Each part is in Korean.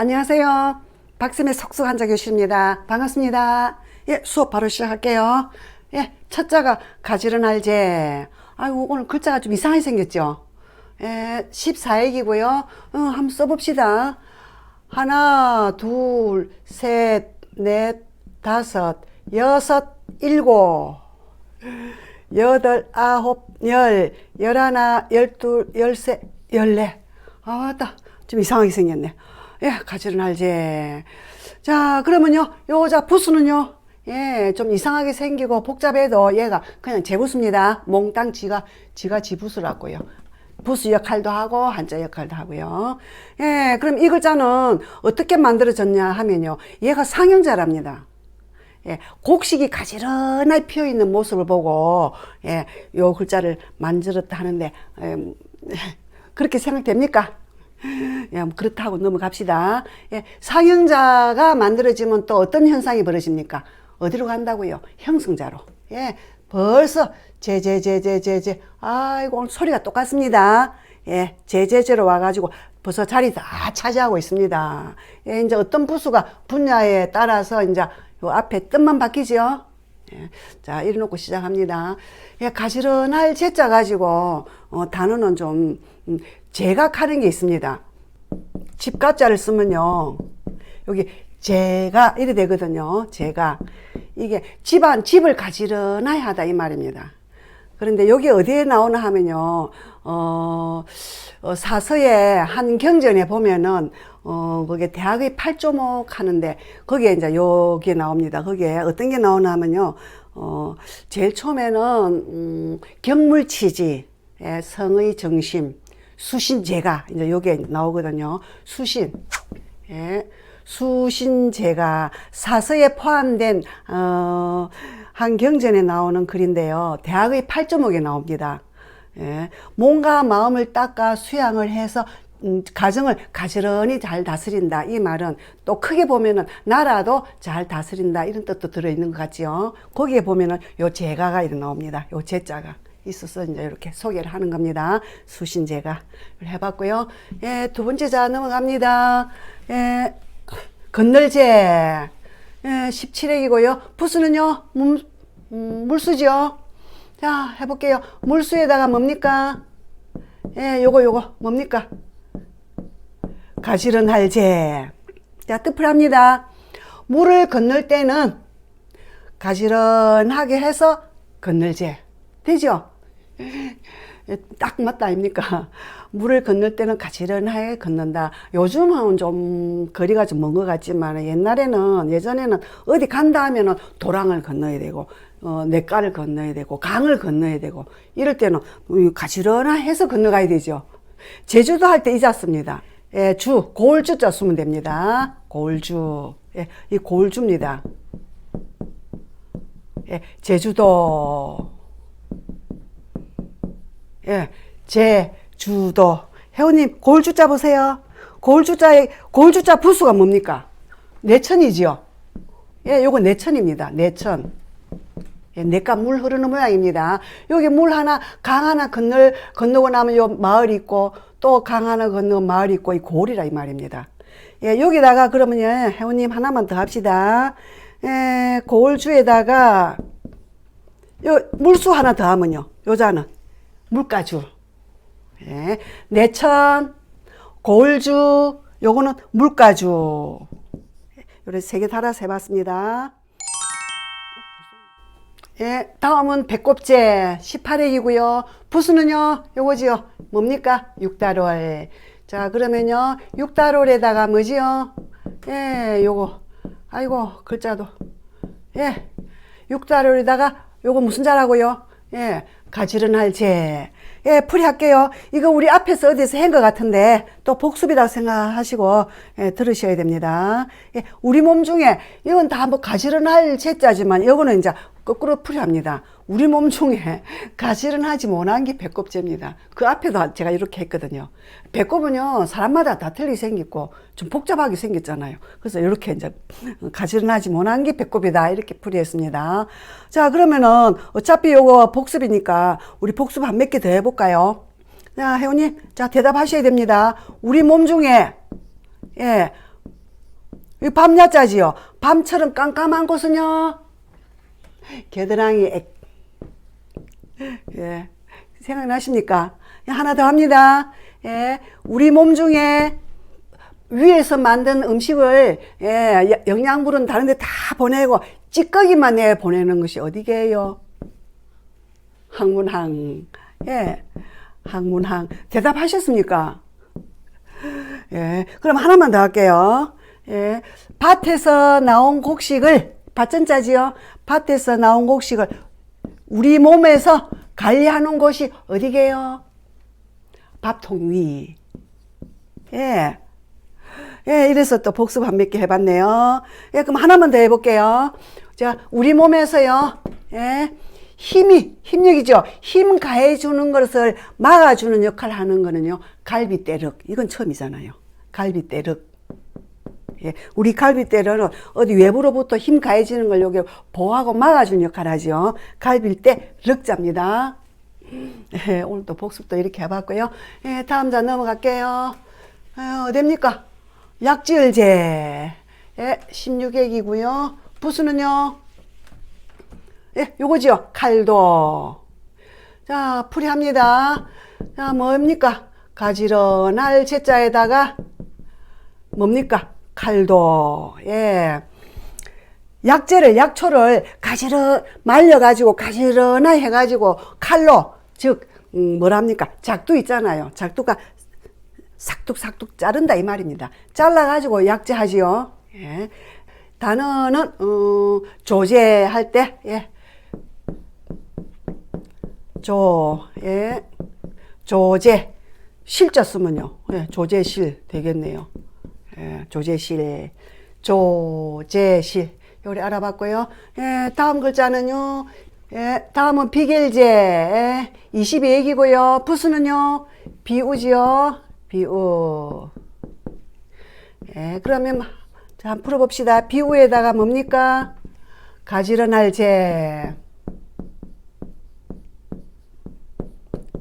안녕하세요. 박쌤의 속속 한자 교실입니다. 반갑습니다. 예, 수업 바로 시작할게요. 예, 첫 자가 가지런 할제. 아이고, 오늘 글자가 좀 이상하게 생겼죠? 예, 14액이고요. 어, 한번 써봅시다. 하나, 둘, 셋, 넷, 다섯, 여섯, 일곱. 여덟, 아홉, 열, 열하나, 열둘, 열세, 열네. 아, 맞다. 좀 이상하게 생겼네. 예, 가지런 할제. 자, 그러면요, 요, 자, 부수는요, 예, 좀 이상하게 생기고 복잡해도 얘가 그냥 제부수입니다. 몽땅 지가, 지가 지부수라고요. 부수 역할도 하고 한자 역할도 하고요. 예, 그럼 이 글자는 어떻게 만들어졌냐 하면요. 얘가 상형자랍니다. 예, 곡식이 가지런하게 피어 있는 모습을 보고 예, 요 글자를 만들었다 하는데 음, 그렇게 생각됩니까? 예, 뭐 그렇다고 넘어갑시다. 예, 상형자가 만들어지면 또 어떤 현상이 벌어집니까? 어디로 간다고요? 형성자로. 예, 벌써 제제제제제제. 아이고 오늘 소리가 똑같습니다. 예, 제제제로 와가지고 벌써 자리 다 차지하고 있습니다. 예, 이제 어떤 부수가 분야에 따라서 이제 요 앞에 뜻만 바뀌죠. 예, 자, 이래놓고 시작합니다. 예, 가지런할 제자 가지고, 어, 단어는 좀, 음, 제각하는 게 있습니다. 집가자를 쓰면요. 여기 제가 이래 되거든요. 제가. 이게 집안, 집을 가지런하게 하다 이 말입니다. 그런데 여기 어디에 나오나 하면요. 어, 어, 사서의 한 경전에 보면은 어, 거기에 대학의 팔조목 하는데 거기에 이제 여기에 나옵니다. 거기에 어떤 게 나오나 하면요. 어, 제일 처음에는 음, 경물치지, 예, 성의 정심, 수신제가 이제 여기에 나오거든요. 수신. 예. 수신제가 사서에 포함된 어, 한 경전에 나오는 글인데요. 대학의 팔조목에 나옵니다. 예. 몸과 마음을 닦아 수양을 해서 음, 가정을 가지런히 잘 다스린다. 이 말은 또 크게 보면은 나라도 잘 다스린다. 이런 뜻도 들어있는 것 같지요. 거기에 보면은 요 제가가 이렇게 나옵니다. 요 제자가. 있어서 이제 이렇게 소개를 하는 겁니다. 수신제가 해봤고요. 예, 두 번째 자 넘어갑니다. 예, 건널제. 예, 17액이고요. 부수는요, 물, 음, 물수죠. 자, 해볼게요. 물수에다가 뭡니까? 예, 요거, 요거, 뭡니까? 가지런할제. 자, 뜻을 합니다. 물을 건널 때는 가지런하게 해서 건널제. 되죠? 딱 맞다 아닙니까? 물을 건널 때는 가지런하게 건넌다. 요즘은 좀 거리가 좀 먼 것 같지만 옛날에는 예전에는 어디 간다 하면은 도랑을 건너야 되고 어, 냇가를 건너야 되고 강을 건너야 되고 이럴 때는 가지런하게 해서 건너가야 되죠. 제주도 할 때 잊었습니다. 예, 주, 고을주자 쓰면 됩니다. 고을주. 예, 이 고을주입니다. 예, 제주도. 예, 제 주도. 회원님, 고을주자 보세요. 고을주자의, 고을주자 부수가 뭡니까? 내천이지요. 예, 요거 내천입니다. 내천. 예, 내가 물 흐르는 모양입니다. 여기 물 하나, 강 하나 건널, 건너고 나면 요 마을 있고, 또 강 하나 건너 마을 있고, 이 고을이라 이 말입니다. 예, 여기다가 그러면 예, 회원님 하나만 더 합시다. 예, 고을주에다가, 요, 물수 하나 더 하면요. 요자는 물가주. 예, 내천, 고을주, 요거는 물가주. 요래 세개 달아서 해봤습니다. 예, 다음은 배꼽제 18액이고요. 부수는요, 요거지요. 뭡니까? 육달월. 자, 그러면요, 육달월에다가 뭐지요? 예, 요거. 아이고, 글자도. 예, 육달월에다가 요거 무슨 자라고요? 예, 가지런 할 제. 예, 풀이할게요. 이거 우리 앞에서 어디서 한 것 같은데 또 복습이라고 생각하시고 예, 들으셔야 됩니다. 예, 우리 몸 중에 이건 다 뭐 가지런 할 제자지만 이거는 이제 거꾸로 풀이합니다. 우리 몸 중에 가지런하지 못한 게 배꼽제입니다. 그 앞에도 제가 이렇게 했거든요. 배꼽은요 사람마다 다 틀리 생겼고 좀 복잡하게 생겼잖아요. 그래서 이렇게 이제 가지런하지 못한 게 배꼽이다 이렇게 풀이했습니다. 자 그러면은 어차피 요거 복습이니까 우리 복습 한 몇 개 더 해볼까요? 자 회원님 자 대답하셔야 됩니다. 우리 몸 중에 예 이 밤야자지요. 밤처럼 깜깜한 곳은요. 겨드랑이 액. 예. 생각나십니까? 예, 하나 더 합니다. 예. 우리 몸 중에 위에서 만든 음식을 예, 여- 영양분은 다른 데 다 보내고 찌꺼기만 내 보내는 것이 어디게요? 항문항. 예. 항문항. 대답하셨습니까? 예. 그럼 하나만 더 할게요. 예. 밭에서 나온 곡식을, 밭전자지요? 밭에서 나온 곡식을 우리 몸에서 관리하는 곳이 어디게요? 밥통 위. 예. 예, 이래서 또 복습 한 몇 개 해봤네요. 예, 그럼 하나만 더 해볼게요. 자, 우리 몸에서요, 예, 힘이, 힘력이죠. 힘 가해주는 것을 막아주는 역할을 하는 거는요, 갈비대륵. 이건 처음이잖아요. 갈비대륵. 예, 우리 갈비대는 어디 외부로부터 힘 가해지는 걸 여기 보호하고 막아주는 역할을 하죠. 갈비대 륵자입니다. 예, 오늘 또 복습도 이렇게 해봤고요. 예, 다음 자 넘어갈게요. 예, 어딥니까? 약지을제. 예, 16액이고요. 부수는요. 예, 요거지요. 칼도. 자, 풀이합니다. 자, 뭡니까? 가지런할 제자에다가 뭡니까? 칼도. 예. 약재를 약초를 가지런 말려가지고 가지런하 해가지고 칼로 즉 음, 뭐랍니까 작두 있잖아요 작두가 삭둑삭둑 자른다 이 말입니다 잘라가지고 약재하지요 예. 단어는 어, 조제할 때 예. 조, 예. 조제 실자 쓰면요 예. 조제실 되겠네요 예. 조제실 조제실 요리 알아봤고요. 예, 다음 글자는요. 예, 다음은 비결제. 예, 22액이고요. 부수는요. 비우지요. 비우. 예, 그러면 자, 한번 풀어봅시다. 비우에다가 뭡니까? 가지런할 제.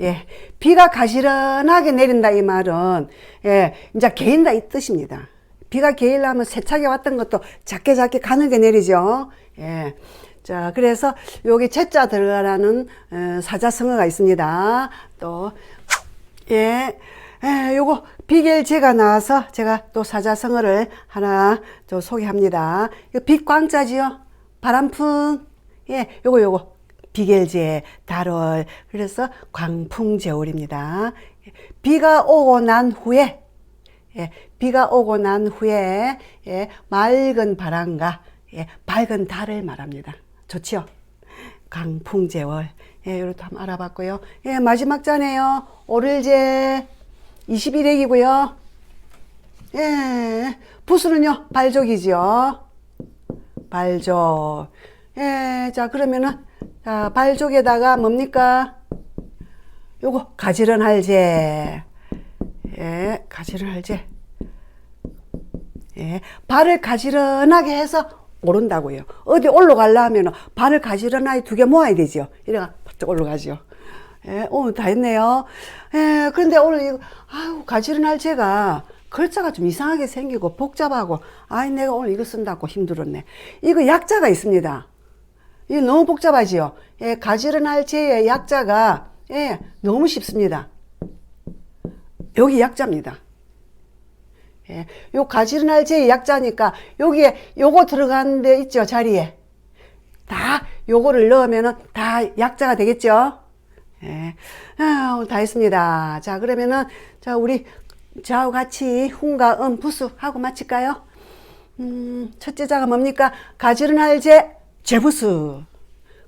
예, 비가 가시런하게 내린다 이 말은 예, 이제 개인다 이 뜻입니다. 비가 개일하면 세차게 왔던 것도 작게 작게 가늘게 내리죠. 예. 자, 그래서 여기 채자 들어가라는 어, 사자성어가 있습니다. 또, 예, 예, 요거 비결제가 나와서 제가 또 사자성어를 하나 또 소개합니다. 이거 빛광자지요. 바람풍. 예, 요거 요거 비결제 달월. 그래서 광풍제월입니다. 비가 오고 난 후에 예, 비가 오고 난 후에 예, 맑은 바람과 예, 밝은 달을 말합니다. 좋지요? 강풍제월. 예, 이것도 한번 알아봤고요. 예, 마지막 자네요. 오를제 21액이고요. 예, 부수는요, 발족이죠. 발족. 예, 자, 그러면은, 자, 발족에다가 뭡니까? 요거, 가지런 할제. 예, 가지런 할제. 예, 발을 가지런하게 해서 오른다고요. 어디 올라가려 하면 발을 가지런하게 두 개 모아야 되죠. 이래가 바짝 올라가죠. 예, 오늘 다 했네요. 예, 그런데 오늘 이거, 아유, 가지런할 제가 글자가 좀 이상하게 생기고 복잡하고, 아이, 내가 오늘 이거 쓴다고 힘들었네. 이거 약자가 있습니다. 이거 너무 복잡하지요. 예, 가지런할 제의 약자가, 예, 너무 쉽습니다. 여기 약자입니다. 예, 요 가지런할 제의 약자니까 여기에 요거 들어가는 데 있죠 자리에 다 요거를 넣으면은 다 약자가 되겠죠. 예, 아, 다 했습니다. 자 그러면은 자 우리 저하고 같이 훈과 음 부수 하고 마칠까요? 음, 첫째 자가 뭡니까? 가지런 할 제 제부수,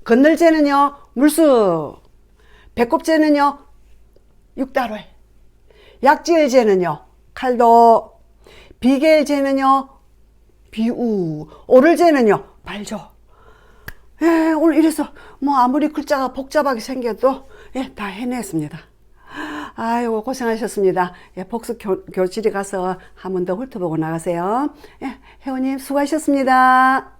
건널제는요 물수, 배꼽제는요 육달월. 약지일제는요, 칼도, 비계일제는요, 비우, 오를제는요, 발조. 예, 오늘 이래서 뭐 아무리 글자가 복잡하게 생겨도 예, 다 해냈습니다. 아이고, 고생하셨습니다. 예, 복습 교, 교실에 가서 한 번 더 훑어보고 나가세요. 예, 회원님 수고하셨습니다.